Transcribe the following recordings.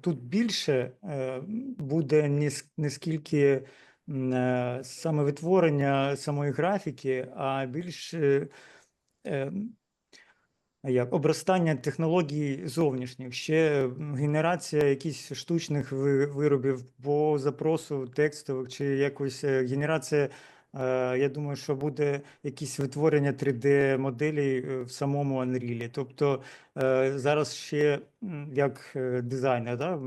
Тут більше е, буде не, скільки е, саме витворення самої графіки, а більше е, як обростання технологій зовнішніх, ще генерація якихось штучних виробів по запросу текстових, чи якось генерація. Е, Я думаю, що буде якісь витворення 3D-моделей е, в самому Unreal. Тобто е, зараз ще як дизайнер, да,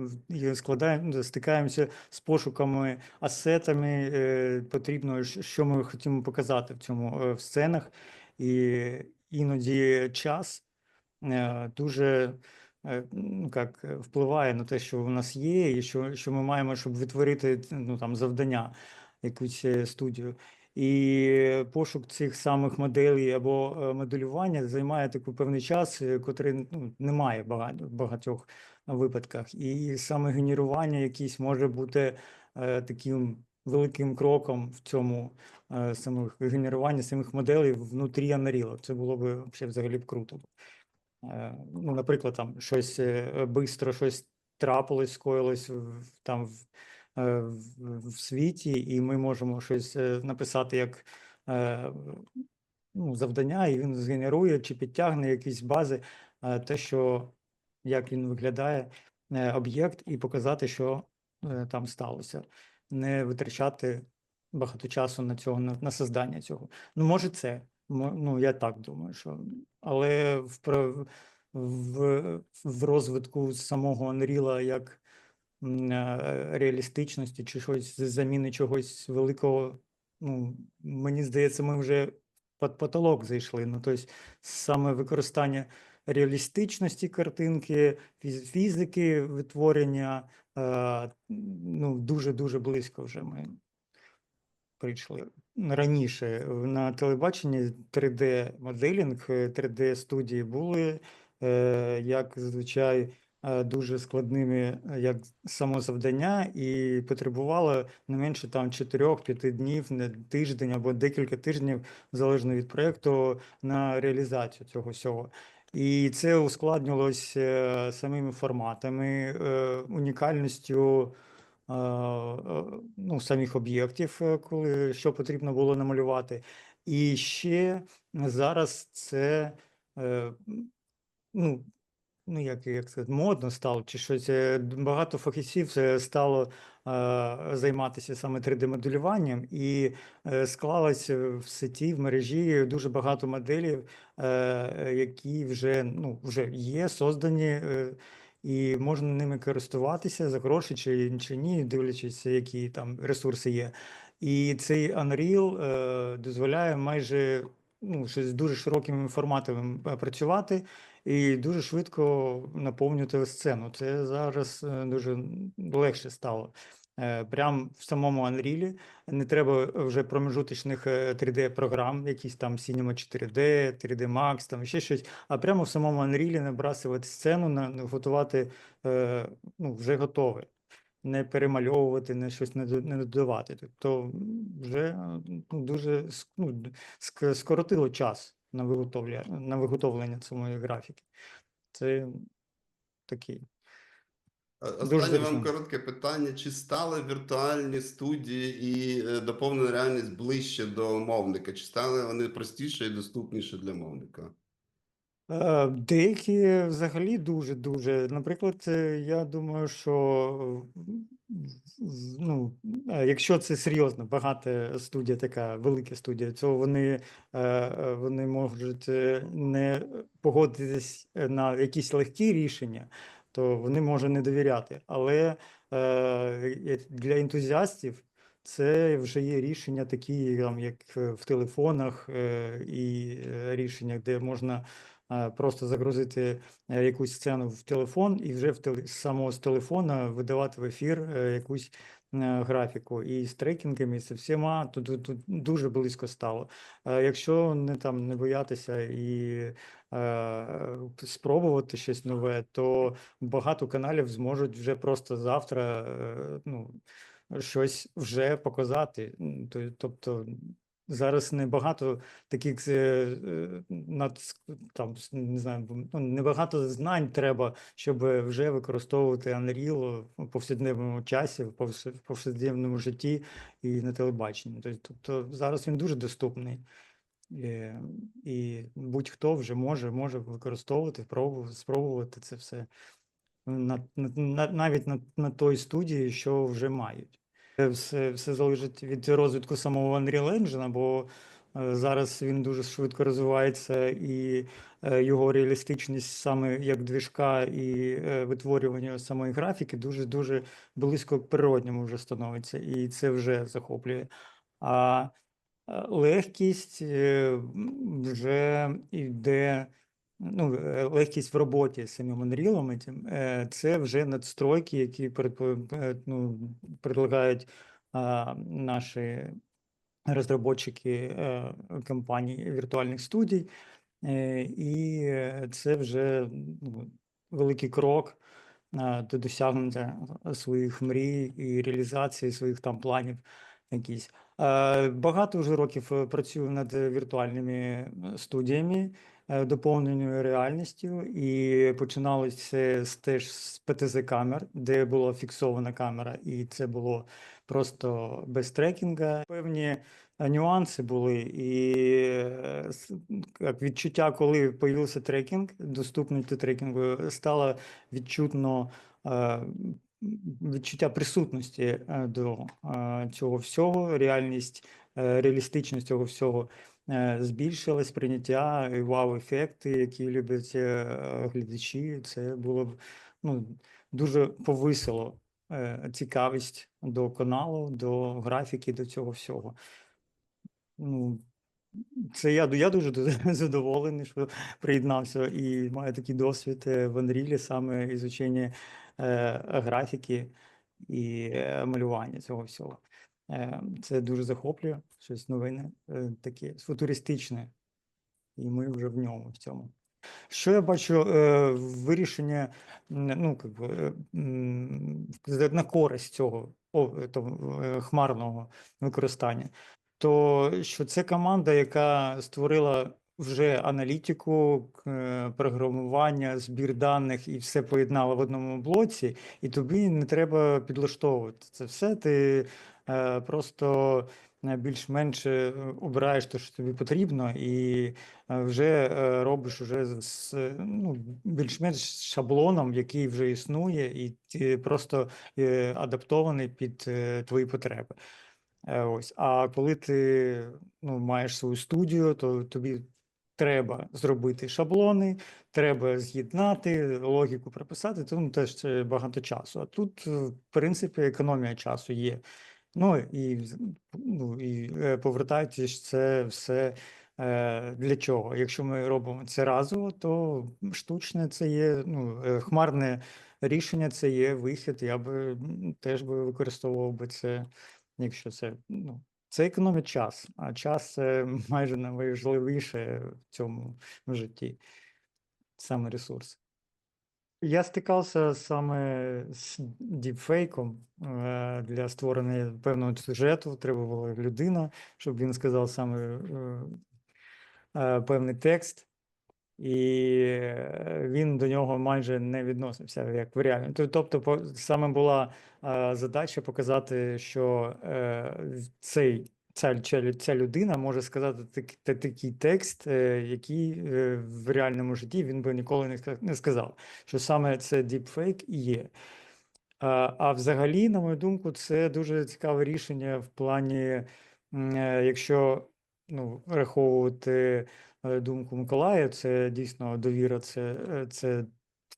складаємо, ну, стикаємося з пошуками, асетами. Потрібно, що ми хотімо показати в цьому в сценах. І іноді час дуже ну, як, впливає на те, що в нас є, і що, що ми маємо, щоб відтворити ну, там, завдання, якусь е, студію. І пошук цих самих моделей або е, моделювання займає такий певний час, е, котрий ну, немає багато, в багатьох випадках. І саме генерування якісь може бути е, таким великим кроком в цьому е, самих генерування самих моделей внутрі Unreal. Це було б взагалі б круто. Е, Ну, наприклад, там щось е, бистро, щось трапилось, скоїлось там в, е, в, в світі, і ми можемо щось е, написати як е, ну, завдання, і він згенерує чи підтягне якісь бази, е, те, що як він виглядає, е, об'єкт, і показати, що е, там сталося. Не витрачати багато часу на цього, на, на создання цього. Ну, може, це. Ну, я так думаю, що. Але в, в, в розвитку самого Unreal як е, реалістичності чи щось з заміни чогось великого, ну, мені здається, ми вже під потолок зайшли. Ну, тобто, саме використання реалістичності картинки, фізики, витворення, е, ну, дуже-дуже близько вже ми прийшли. Раніше на телебаченні 3D-моделінг, 3D-студії були, е, як зазвичай, е, дуже складними, е, як само завдання, і потребувало не менше там 4-5 днів, не тиждень або декілька тижнів, залежно від проєкту, на реалізацію цього всього. І це ускладнювалося е, самими форматами, е, унікальністю е, е, ну, самих об'єктів, е, коли що потрібно було намалювати. І ще зараз це е, ну, ну як, як сказати, модно стало, чи щось. е, Багато фахівців е, стало е, займатися саме 3D-моделюванням, і е, склалось е, в сеті, в мережі дуже багато моделів, е, які вже, ну, вже є, создані. е, і можна ними користуватися за гроші чи, чи ні, дивлячись, які там ресурси є. І цей Unreal е, дозволяє майже ну, щось дуже широкими форматами працювати і дуже швидко наповнювати сцену. Це зараз е, дуже легше стало. Е, Прям в самому Unreal не треба вже промежуточних 3D-програм, якісь там Cinema 4D, 3D Max, там ще щось, а прямо в самому Unreal набрасувати сцену, на- на- готувати е, ну, вже готове. Не перемальовувати, не щось не, до- не додавати. Тобто вже е, ну, дуже ну, скоротило час на виготовлення, на виготовлення самої графіки. Це такий. Останнє вам коротке питання: чи стали віртуальні студії і е, доповнена реальність ближче до мовника? Чи стали вони простіше і доступніше для мовника? Е, Деякі взагалі дуже-дуже. Наприклад, е, я думаю, що ну, якщо це серйозно, багата студія, така велика студія, то вони, е, е, вони можуть е, не погодитись на якісь легкі рішення, то вони можуть не довіряти. Але е, для ентузіастів це вже є рішення такі, там, як е, в телефонах, е, і е, рішення, де можна е, просто загрузити е, якусь сцену в телефон і вже в теле, самого з телефона видавати в ефір е, якусь е, графіку. І з трекінгами, з всіма тут, тут, тут дуже близько стало. Е, Якщо не там не боятися і е, спробувати щось нове, то багато каналів зможуть вже просто завтра е, ну, щось вже показати. Тобто зараз небагато таких е, е, над там не знаю, ну, небагато знань треба, щоб вже використовувати Unreal в повсякденному часі, в повс- повсякденному житті і на телебаченні. Тобто, зараз він дуже доступний. Е, І будь-хто вже може, може використовувати, пробувати, спробувати це все на, на, навіть на, на той студії, що вже мають. Це Все, все залежить від розвитку самого Unreal Engine, бо е, зараз він дуже швидко розвивається, і е, його реалістичність саме як двіжка і е, витворювання самої графіки дуже дуже близько к природньому вже становиться, і це вже захоплює. А е, легкість е, вже йде ну, е, легкість в роботі з самим Unreal, е, це вже надстройки, які е, ну, предлагають а, наші розробники компаній віртуальних студій. І це вже ну, великий крок до досягнення своїх мрій і реалізації своїх там планів якісь. Багато вже років працюю над віртуальними студіями, доповненою реальністю, і починалося з теж з ПТЗ-камер, де була фіксована камера, і це було просто без трекінга. Певні е, нюанси були, і е, як відчуття, коли появився трекінг, доступний до трекінгу, стало відчутно е, відчуття присутності е, до е, цього всього, реальність, е, реалістичність цього всього е, збільшилась, прийняття, і вау-ефекти, які люблять е, глядачі. Це було б ну, дуже повисило е, цікавість до каналу, до графіки, до цього всього. Ну, це я, я дуже задоволений, що приєднався і маю такий досвід в Unreal, саме ізучення е, графіки і малювання цього всього. Е, це дуже захоплює, щось новинне, е, таке футуристичне, і ми вже в ньому в цьому. Що я бачу е, вирішення, ну, как би, на користь цього хмарного використання, то що це команда, яка створила вже аналітику, програмування, збір даних і все поєднала в одному блоці, і тобі не треба підлаштовувати це все. Ти просто е, більш-менш е, обираєш те, що тобі потрібно, і е, вже е, робиш уже з- е, ну, більш-менш шаблоном, який вже існує, і ти просто е, адаптований під е, твої потреби. Е, Ось. А коли ти ну, маєш свою студію, то тобі треба зробити шаблони, треба з'єднати, логіку прописати, тому теж багато часу. А тут, е, в принципі, економія часу є. Ну і, ну, і е, повертаючись, це все е, для чого? Якщо ми робимо це разово, то штучне це є, ну, е, хмарне рішення це є вихід. Я би теж би використовував би це, якщо це, ну, це економить час, а час це майже найважливіше в цьому житті, саме ресурс. Я стикався саме з діпфейком е, для створення певного сюжету. Треба була людина, щоб він сказав саме е, е, певний текст, і він до нього майже не відносився як в реальному. Тобто, саме була е, задача показати, що е, цей. Ця, ця, людина може сказати так, та- такий текст, е, який е, в реальному житті він би ніколи не сказав що саме це діпфейк і є. А, а взагалі, на мою думку, це дуже цікаве рішення в плані, е, якщо ну, враховувати думку Миколая, це дійсно довіра, це, це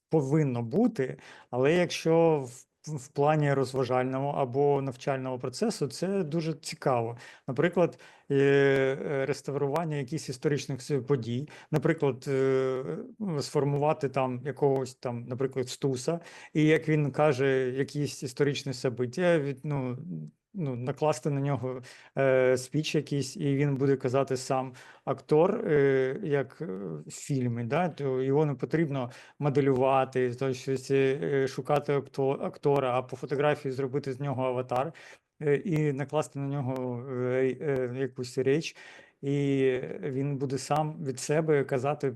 повинно бути. Але якщо в, в плані розважального або навчального процесу, це дуже цікаво. Наприклад, е, е, реставрування якихось історичних подій, наприклад, е, сформувати там якогось там, наприклад, Стуса, і як він каже, якісь історичні собиття, від, ну, ну, накласти на нього е, спіч якийсь, і він буде казати сам актор, е, як е, в фільмі, да? то його не потрібно моделювати, то щось е, шукати акто- актора, а по фотографії зробити з нього аватар е, і накласти на нього е, е, якусь річ. І він буде сам від себе казати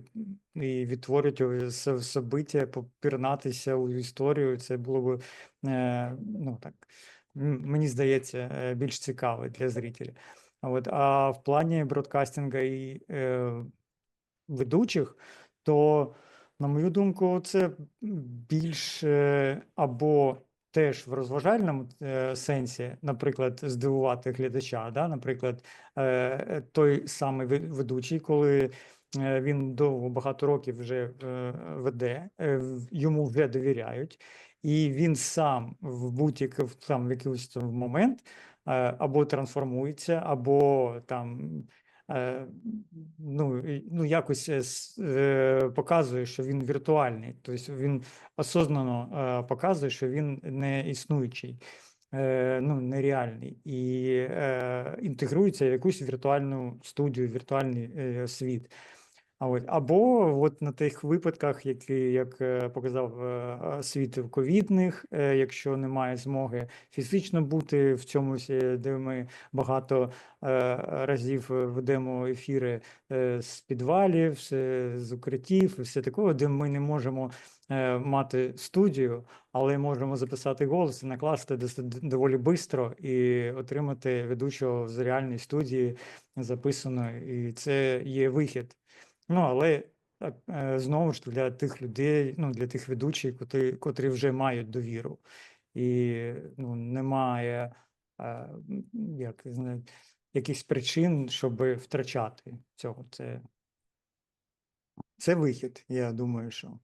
і відтворювати со- собиття, попірнатися у історію. Це було б, е, ну так, мені здається, е, більш цікаво для зрителя. А От, а в плані бродкастинга і е, ведучих, то, на мою думку, це більш або теж в розважальному е, сенсі, наприклад, здивувати глядача, да? наприклад, е, той самий ве- ведучий, коли е, він довго багато років вже е, веде, е, йому вже довіряють, і він сам в будь-який там в якийсь момент е, або трансформується, або там е, ну, ну якось е, показує, що він віртуальний, тобто він осознано показує, що він не існуючий, ну нереальний, і е, інтегрується в якусь віртуальну студію, віртуальний е, світ. А от, або от на тих випадках, які, як е, показав е, е, світ ковідних, якщо немає змоги фізично бути в цьому, де ми багато разів ведемо ефіри з підвалів, з, укриттів, все такого, де ми не можемо мати студію, але можемо записати голос і накласти доволі швидко і отримати ведучого з реальної студії записаної. І це є вихід. Ну, але е, знову ж для тих людей, ну, для тих ведучих, котрі, котрі вже мають довіру. І ну, немає е, як, якихось причин, щоб втрачати цього. Це, це вихід, я думаю, що.